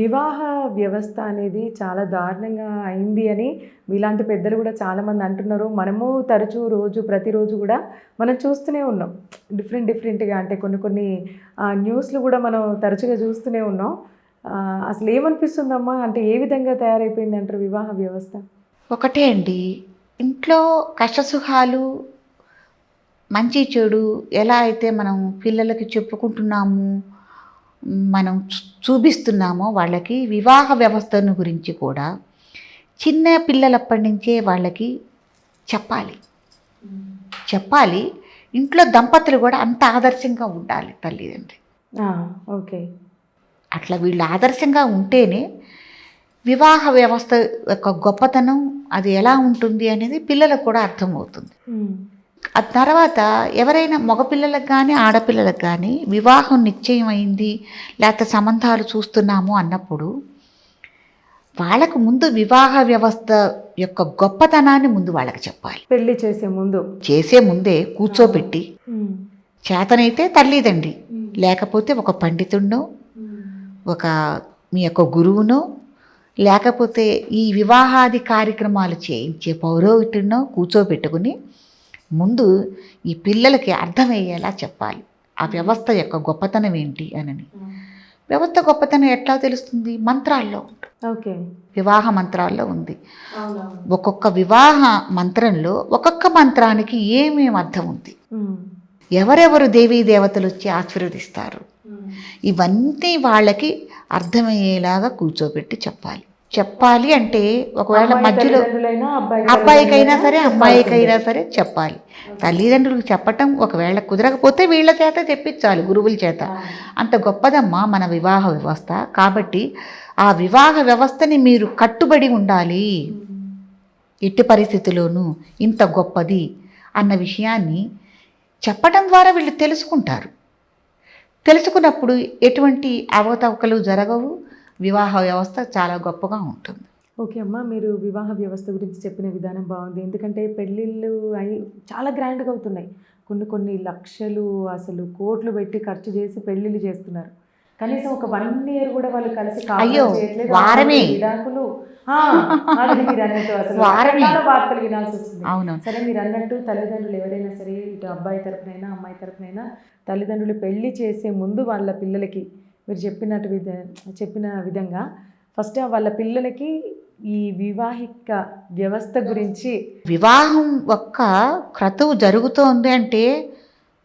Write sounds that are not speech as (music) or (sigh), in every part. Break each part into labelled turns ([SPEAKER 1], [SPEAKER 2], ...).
[SPEAKER 1] వివాహ వ్యవస్థ అనేది చాలా దారుణంగా అయింది అని మీలాంటి పెద్దలు కూడా చాలామంది అంటున్నారు. మనము తరచూ రోజు ప్రతిరోజు కూడా మనం చూస్తూనే ఉన్నాం. డిఫరెంట్ డిఫరెంట్గా అంటే కొన్ని కొన్ని న్యూస్లు కూడా మనం తరచుగా చూస్తూనే ఉన్నాం. అసలు ఏమనిపిస్తుందమ్మా? అంటే ఏ విధంగా తయారైపోయింది అంటారు వివాహ వ్యవస్థ?
[SPEAKER 2] ఒకటే అండి. ఇంట్లో కష్టసుఖాలు మంచి చెడు ఎలా అయితే మనం పిల్లలకి చెప్పుకుంటున్నాము మనం చూపిస్తున్నామో వాళ్ళకి వివాహ వ్యవస్థను గురించి కూడా చిన్న పిల్లలప్పటి నుంచే వాళ్ళకి చెప్పాలి. చెప్పాలి. ఇంట్లో దంపతులు కూడా అంత ఆదర్శంగా ఉండాలి తల్లిదండ్రి.
[SPEAKER 1] ఓకే.
[SPEAKER 2] అట్లా వీళ్ళు ఆదర్శంగా ఉంటేనే వివాహ వ్యవస్థ యొక్క గొప్పతనం అది ఎలా ఉంటుంది అనేది పిల్లలకు కూడా అర్థమవుతుంది. ఆ తర్వాత ఎవరైనా మగపిల్లలకు కానీ ఆడపిల్లలకు కానీ వివాహం నిశ్చయం అయింది లేకపోతే సంబంధాలు చూస్తున్నాము అన్నప్పుడు వాళ్ళకు ముందు వివాహ వ్యవస్థ యొక్క గొప్పతనాన్ని ముందు వాళ్ళకి చెప్పాలి.
[SPEAKER 1] పెళ్ళి చేసే ముందు.
[SPEAKER 2] చేసే ముందే కూర్చోబెట్టి. చేతనైతే తల్లిదండ్రి. లేకపోతే ఒక పండితుడినో ఒక మీ యొక్క గురువునో లేకపోతే ఈ వివాహాది కార్యక్రమాలు చేయించే పౌరోహితుడినో కూర్చోబెట్టుకుని ముందు ఈ పిల్లలకి అర్థమయ్యేలా చెప్పాలి. ఆ వ్యవస్థ యొక్క గొప్పతనం ఏంటి అని వ్యవస్థ గొప్పతనం ఎట్లా తెలుస్తుంది? మంత్రాల్లో ఉంటుంది.
[SPEAKER 1] ఓకే.
[SPEAKER 2] వివాహ మంత్రాల్లో ఉంది. ఒక్కొక్క వివాహ మంత్రంలో ఒక్కొక్క మంత్రానికి ఏమేమి అర్థం ఉంది. ఎవరెవరు దేవీ దేవతలు వచ్చి ఆశీర్వదిస్తారు? ఇవన్నీ వాళ్ళకి అర్థమయ్యేలాగా కూర్చోబెట్టి చెప్పాలి. చెప్పాలి అంటే ఒకవేళ మధ్యలో అబ్బాయికైనా సరే అమ్మాయికైనా సరే చెప్పాలి. తల్లిదండ్రులకు చెప్పటం ఒకవేళ కుదరకపోతే వీళ్ళ చేత చెప్పించాలి గురువుల చేత. అంత గొప్పదమ్మా మన వివాహ వ్యవస్థ. కాబట్టి ఆ వివాహ వ్యవస్థని మీరు కట్టుబడి ఉండాలి. ఎట్టి పరిస్థితిలోనూ ఇంత గొప్పది అన్న విషయాన్ని చెప్పడం ద్వారా వీళ్ళు తెలుసుకుంటారు. తెలుసుకున్నప్పుడు ఎటువంటి అవకతవకలు జరగవు. వివాహ వ్యవస్థ చాలా గొప్పగా ఉంటుంది.
[SPEAKER 1] ఓకే అమ్మ మీరు వివాహ వ్యవస్థ గురించి చెప్పిన విధానం బాగుంది. ఎందుకంటే పెళ్ళిళ్ళు అయి చాలా గ్రాండ్గా అవుతున్నాయి. కొన్ని కొన్ని లక్షలు అసలు కోట్లు పెట్టి ఖర్చు చేసి పెళ్ళిళ్ళు చేస్తున్నారు. కనీసం ఒక వన్ ఇయర్ కూడా వాళ్ళు కలిసి
[SPEAKER 2] అయ్యో. వారమే.
[SPEAKER 1] విడాకులు. (laughs) వార్తలు వినాల్సి వస్తుంది.
[SPEAKER 2] అవును.
[SPEAKER 1] సరే మీరు అన్నట్టు తల్లిదండ్రులు ఎవరైనా సరే ఇటు అబ్బాయి తరపునైనా అమ్మాయి తరపునైనా తల్లిదండ్రులు పెళ్ళి చేసే ముందు వాళ్ళ పిల్లలకి మీరు చెప్పినట్టు విధ చెప్పిన విధంగా ఫస్ట్ వాళ్ళ పిల్లలకి ఈ వివాహిక వ్యవస్థ గురించి
[SPEAKER 2] వివాహం ఒక్క క్రతువు జరుగుతోంది అంటే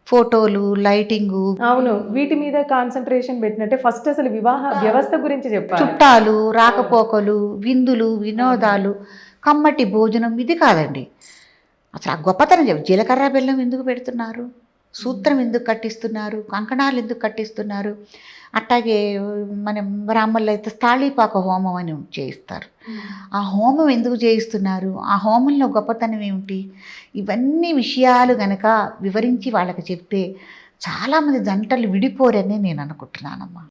[SPEAKER 2] ఫోటోలు లైటింగు
[SPEAKER 1] అవును వీటి మీద కాన్సన్ట్రేషన్ పెట్టినట్టే ఫస్ట్ అసలు వివాహ వ్యవస్థ గురించి చెప్పాలి.
[SPEAKER 2] చుట్టాలు రాకపోకలు విందులు వినోదాలు కమ్మటి భోజనం ఇది కాదండి. అసలు ఆ గొప్పతనం చెప్పు జీలకర్ర బెల్లం ఎందుకు పెడుతున్నారు? సూత్రం ఎందుకు కట్టిస్తున్నారు? కంకణాలు ఎందుకు కట్టిస్తున్నారు? అట్లాగే మనం బ్రాహ్మణులు అయితే స్థాళీపాక హోమం అని చేయిస్తారు. ఆ హోమం ఎందుకు చేయిస్తున్నారు? ఆ హోమంలో గొప్పతనం ఏమిటి? ఇవన్నీ విషయాలు గనక వివరించి వాళ్ళకి చెప్తే చాలామంది జంటలు విడిపోరని నేను అనుకుంటున్నానమ్మా.